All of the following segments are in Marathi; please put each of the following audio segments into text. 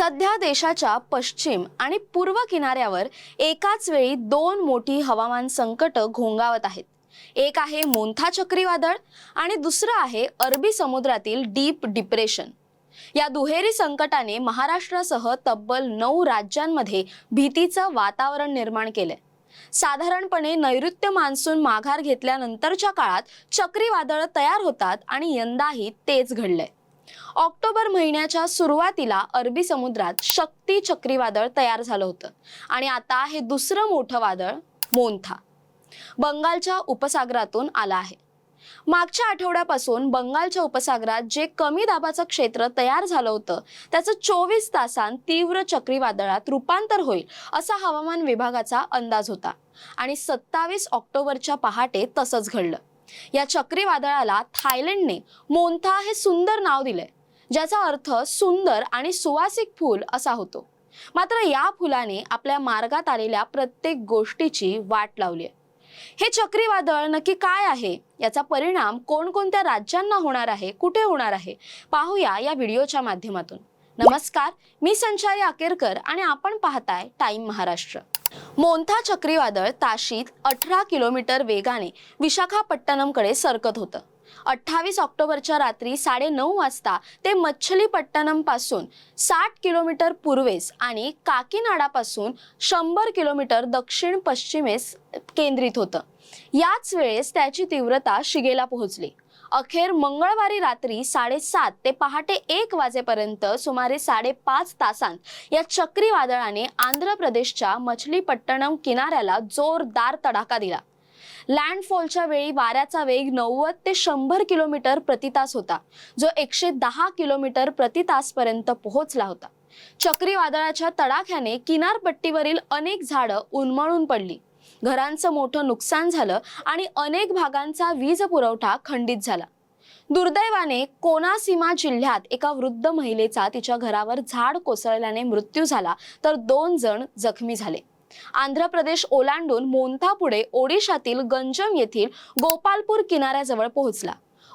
सध्या देशाच्या पश्चिम आणि पूर्व किनाऱ्यावर एकाच वेळी दोन मोठी हवामान संकट घोंगावत आहेत. एक आहे मोंथा चक्रीवादळ आणि दुसरं आहे अरबी समुद्रातील डीप डिप्रेशन. या दुहेरी संकटाने महाराष्ट्रासह तब्बल नऊ राज्यांमध्ये भीतीचं वातावरण निर्माण केलंय. साधारणपणे नैऋत्य मान्सून माघार घेतल्यानंतरच्या काळात चक्रीवादळ तयार होतात आणि यंदाही तेच घडलंय. ऑक्टोबर महिन्याच्या सुरुवातीला अरबी समुद्रात शक्ती चक्रीवादळ तयार झालं होतं. आणि आता हे दुसरं मोठं वादळ मोन्था बंगालच्या उपसागरातून आला आहे. मागच्या आठवड्यापासून बंगालच्या उपसागरात जे कमी दाबाचं क्षेत्र तयार झालं होतं त्याचं चोवीस तासांत तीव्र चक्रीवादळात रूपांतर होईल असा हवामान विभागाचा अंदाज होता. आणि सत्तावीस ऑक्टोबरच्या पहाटे तसंच घडलं. या चक्रीवादळाला थायलंडने मोंथा हे सुंदर नाव दिलंय ज्याचा अर्थ सुंदर आणि सुवासिक फूल असा होतो. मात्र या फुलाने आपल्या मार्गात आलेल्या प्रत्येक गोष्टीची वाट लावली आहे. हे चक्रीवादळ नक्की काय आहे? याचा परिणाम कोणकोणत्या राज्यांना होणार आहे? कुठे होणार आहे? पाहूया या व्हिडिओच्या माध्यमातून. नमस्कार मी संचारी अकेरकर आणि आपण पाहताय टाइम महाराष्ट्र. मोंथा चक्रीवादळ ताशीत अठरा किलोमीटर वेगाने विशाखापट्टणमकडे सरकत होतं. अठ्ठावीस ऑक्टोबरच्या रात्री साडेनऊ वाजता ते मच्छलीपट्टणमपासून साठ किलोमीटर पूर्वेस आणि काकीनाडापासून शंभर किलोमीटर दक्षिण पश्चिमेस केंद्रित होतं. याच वेळेस त्याची तीव्रता शिगेला पोहोचली. अखेर मंगळवारी रात्री साडेसात ते पहाटे एक वाजेपर्यंत सुमारे साडेपाच तासांत या चक्रीवादळाने आंध्र प्रदेशच्या मछलीपट्टणम किनाऱ्याला जोरदार तडाखा दिला. लँडफॉलच्या वेळी वाऱ्याचा वेग नव्वद ते शंभर किलोमीटर प्रतितास होता जो एकशे दहा किलोमीटर प्रतितासपर्यंत पोहोचला होता. चक्रीवादळाच्या तडाख्याने किनारपट्टीवरील अनेक झाडं उन्मळून पडली. घरांचं मोठं नुकसान झालं आणि अनेक भागांचा वीज पुरवठा खंडित झाला. दुर्दैवाने कोनासीमा जिल्ह्यात एका वृद्ध महिलेचा तिच्या घरावर झाड कोसळल्याने मृत्यू झाला तर दोन जण जखमी झाले. आंध्र प्रदेश ओलांडून मोंथा पुढे ओडिशातील गंजम येथील गोपालपूर किनाऱ्याजवळ पोहोचला.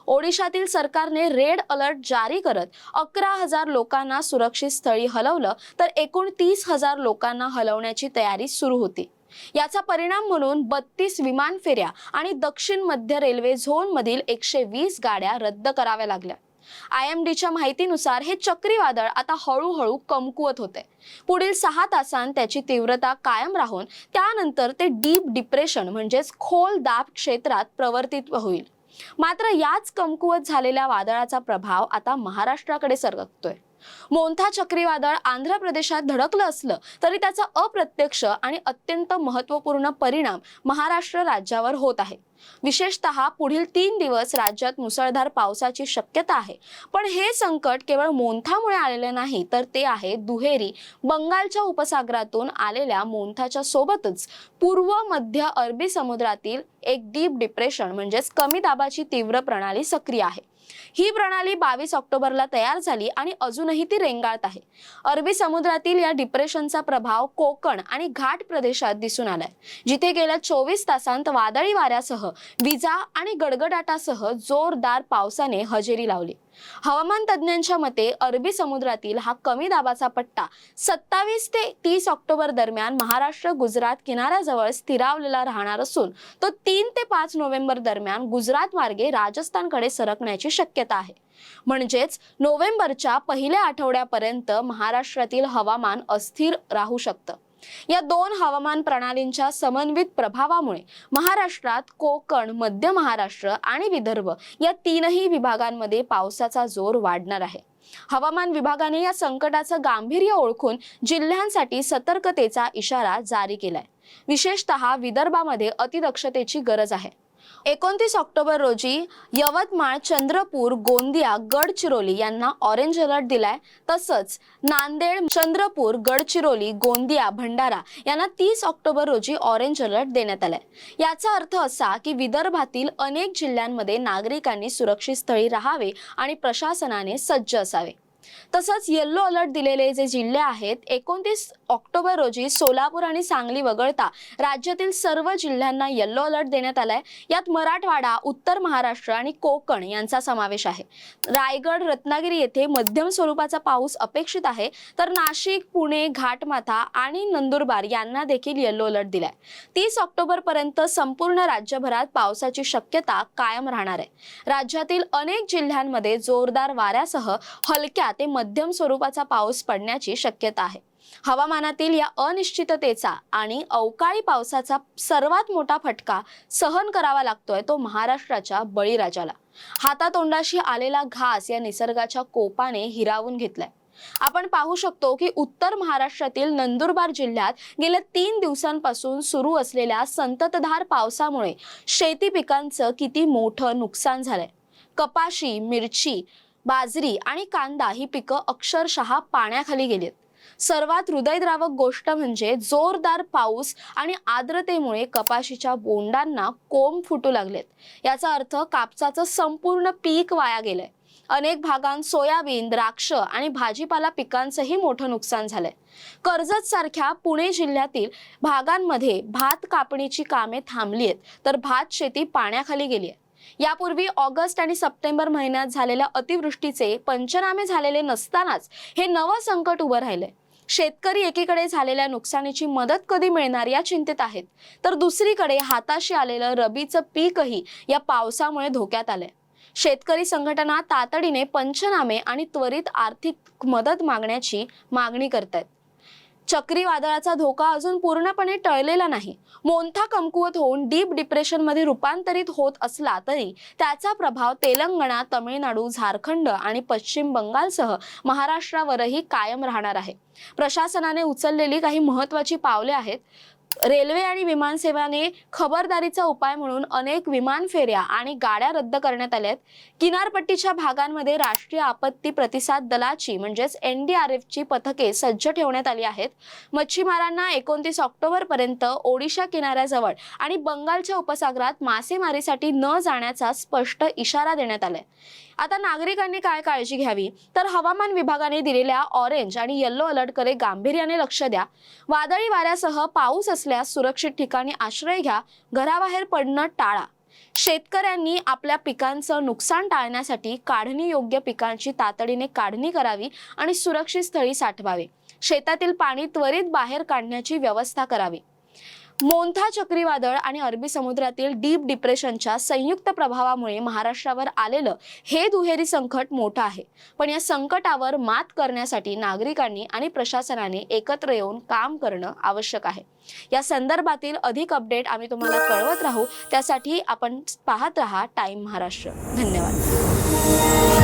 ओडिशातील सरकारने रेड अलर्ट जारी करत अकरा हजार लोकांना सुरक्षित स्थळी हलवलं तर एकूण तीस हजार लोकांना हलवण्याची तयारी सुरू होती. याचा परिणाम म्हणून बत्तीस विमान फेऱ्या आणि दक्षिण मध्य रेल्वे झोन मधील एकशे वीस गाड्या रद्द कराव्या लागल्या. आय एम डीच्या माहितीनुसार हे चक्रीवादळ आता हळूहळू कमकुवत होते. पुढील सहा तासांत त्याची तीव्रता कायम राहून त्यानंतर ते डीप डिप्रेशन म्हणजेच खोल दाब क्षेत्रात प्रवर्तित होईल. मात्र याच कमकुवत झालेल्या वादळाचा प्रभाव आता महाराष्ट्राकडे सरकतोय. मोन्था चक्रीवादळ आंध्र प्रदेशात धडकलं असलं तरी त्याचा अप्रत्यक्ष आणि अत्यंत महत्त्वपूर्ण परिणाम महाराष्ट्र राज्यावर होत आहे. विशेषतः पुढील तीन दिवस राज्यात मुसळधार पावसाची शक्यता आहे. पण हे संकट केवळ मोंथामुळे आलेले नाही तर ते आहे दुहेरी बंगालच्या उपसागरातून आलेल्या मोंथाच्या सोबतच पूर्व मध्य अरबी समुद्रातील एक डीप डिप्रेशन म्हणजेच कमी दाबाची तीव्र प्रणाली सक्रिय आहे. ही प्रणाली बावीस ऑक्टोबरला तयार झाली आणि अजूनही ती रेंगाळत आहे. अरबी समुद्रातील या डिप्रेशनचा प्रभाव कोकण आणि घाट प्रदेशात दिसून आलाय जिथे गेल्या चोवीस तासांत वादळी वाऱ्यासह विजा आणि गडगडाटासह जोरदार पावसाने हजेरी लावली. हवामान तज्ज्ञांच्या मते अरबी समुद्रातील हा कमी दाबाचा पट्टा सत्तावीस ते तीस ऑक्टोबर दरम्यान महाराष्ट्र गुजरात किनाऱ्याजवळ स्थिरावलेला राहणार असून तो तीन ते पाच नोव्हेंबर दरम्यान गुजरात मार्गे राजस्थानकडे सरकण्याची शक्यता आहे. म्हणजेच नोव्हेंबरच्या पहिल्या आठवड्यापर्यंत महाराष्ट्रातील हवामान अस्थिर राहू शकतं. या दोन हवामान प्रणालींच्या समन्वित प्रभावामुळे महाराष्ट्रात कोकण मध्य महाराष्ट्र आणि विदर्भ या तीनही विभागांमध्ये पावसाचा जोर वाढणार आहे. हवामान विभागाने या संकटाचं गांभीर्य ओळखून जिल्ह्यांसाठी सतर्कतेचा इशारा जारी केलाय. विशेषतः विदर्भामध्ये अतिदक्षतेची गरज आहे. एकोणतीस ऑक्टोबर रोजी यवतमाळ चंद्रपूर गोंदिया गडचिरोली यांना ऑरेंज अलर्ट दिलाय. तसंच नांदेड चंद्रपूर गडचिरोली गोंदिया भंडारा यांना तीस ऑक्टोबर रोजी ऑरेंज अलर्ट देण्यात आलाय. याचा अर्थ असा की विदर्भातील अनेक जिल्ह्यांमध्ये नागरिकांनी सुरक्षित स्थळी राहावे आणि प्रशासनाने सज्ज असावे. तसंच येल्लो अलर्ट दिलेले जे जिल्हे आहेत एकोणतीस ऑक्टोबर रोजी सोलापूर आणि सांगली वगळता राज्यातील सर्व जिल्ह्यांना येल्लो अलर्ट देण्यात आलाय. यात मराठवाडा उत्तर महाराष्ट्र आणि कोकण यांचा समावेश आहे. रायगड रत्नागिरी येथे मध्यम स्वरूपाचा पाऊस अपेक्षित आहे. तर नाशिक पुणे घाटमाथा आणि नंदुरबार यांना देखील येल्लो अलर्ट दिलाय. तीस ऑक्टोबर पर्यंत संपूर्ण राज्यभरात पावसाची शक्यता कायम राहणार आहे. राज्यातील अनेक जिल्ह्यांमध्ये जोरदार वाऱ्यासह हलक्या ते मध्यम स्वरूपाचा पाऊस पडण्याची शक्यता आहे. हवामानातील या अनिश्चिततेचा आणि अवकाळी पावसाचा सर्वात मोठा फटका सहन करावा लागतोय तो महाराष्ट्राच्या बळीराजाला. हातातोंडाशी आलेला घास या निसर्गाच्या कोपाने हिरावून घेतलाय. आपण पाहू शकतो की उत्तर महाराष्ट्रातील नंदुरबार जिल्ह्यात गेल्या तीन दिवसांपासून सुरू असलेल्या संततधार पावसामुळे शेती पिकांचं किती मोठं नुकसान झालंय. कपाशी मिरची बाजरी आणि कांदा ही पिकं अक्षरशः पाण्याखाली गेलीत. सर्वात हृदयद्रावक गोष्ट म्हणजे जोरदार पाऊस आणि आर्द्रतेमुळे कपाशीच्या बोंडांना कोंब फुटू लागलेत. याचा अर्थ कापसाचं संपूर्ण पीक वाया गेलंय. अनेक भागांत सोयाबीन द्राक्ष आणि भाजीपाला पिकांचंही मोठं नुकसान झालंय. कर्जत सारख्या पुणे जिल्ह्यातील भागांमध्ये भात कापणीची कामे थांबली आहेत तर भात शेती पाण्याखाली गेली आहे यापूर्वी ऑगस्ट आणि सप्टेंबर महिन्यात झालेल्या अतिवृष्टीचे पंचनामे झालेले नसतानाच हे नवं संकट उभं राहिलंय. शेतकरी एकीकडे झालेल्या नुकसानीची मदत कधी मिळणार या चिंतेत आहेत. तर दुसरीकडे हाताशी आलेलं रबीचं पीकही या पावसामुळे धोक्यात आलंय. शेतकरी संघटना तातडीने पंचनामे आणि त्वरित आर्थिक मदत मागण्याची मागणी करतायत. चक्रीवादळाचा धोका अजून पूर्णपणे टळलेला नाही. मोंथा कमकुवत होऊन डीप डिप्रेशनमध्ये रूपांतरित होत असला तरी त्याचा प्रभाव तेलंगणा तमिळनाडू झारखंड आणि पश्चिम बंगालसह महाराष्ट्रावरही कायम राहणार आहे. प्रशासनाने उचललेली काही महत्वाची पावले आहेत. रेल्वे आणि विमानसेवाने खबरदारीचा उपाय म्हणून अनेक विमान फेऱ्या आणि गाड्या रद्द करण्यात आल्या आहेत. किनारपट्टीच्या भागांमध्ये राष्ट्रीय आपत्ती प्रतिसाद दलाची म्हणजेच एन डी आर एफची पथके सज्ज ठेवण्यात आली आहेत. मच्छीमारांना एकोणतीस ऑक्टोबर पर्यंत ओडिशा किनाऱ्याजवळ आणि बंगालच्या उपसागरात मासेमारीसाठी न जाण्याचा स्पष्ट इशारा देण्यात आलाय. आता नागरिकांनी काय काळजी घ्यावी? तर हवामान विभागाने दिलेल्या ऑरेंज आणि येल्लो अलर्टकडे गांभीर्याने लक्ष द्या. वादळी वाऱ्यासह पाऊस असल्यास सुरक्षित ठिकाणी आश्रय घ्या. घराबाहेर पडणं टाळा. शेतकऱ्यांनी आपल्या पिकांचं नुकसान टाळण्यासाठी काढणी योग्य पिकांची तातडीने काढणी करावी आणि सुरक्षित स्थळी साठवावे. शेतातील पाणी त्वरित बाहेर काढण्याची व्यवस्था करावी. मोंथा चक्रीवादळ आणि अरबी समुद्रातील डीप डिप्रेशनच्या संयुक्त प्रभावामुळे महाराष्ट्रावर आलेलं हे दुहेरी संकट मोठं आहे. पण या संकटावर मात करण्यासाठी नागरिकांनी आणि प्रशासनाने एकत्र येऊन काम करणं आवश्यक आहे. या संदर्भातील अधिक अपडेट आम्ही तुम्हाला कळवत राहू. त्यासाठी आपण पाहत राहा टाइम महाराष्ट्र. धन्यवाद.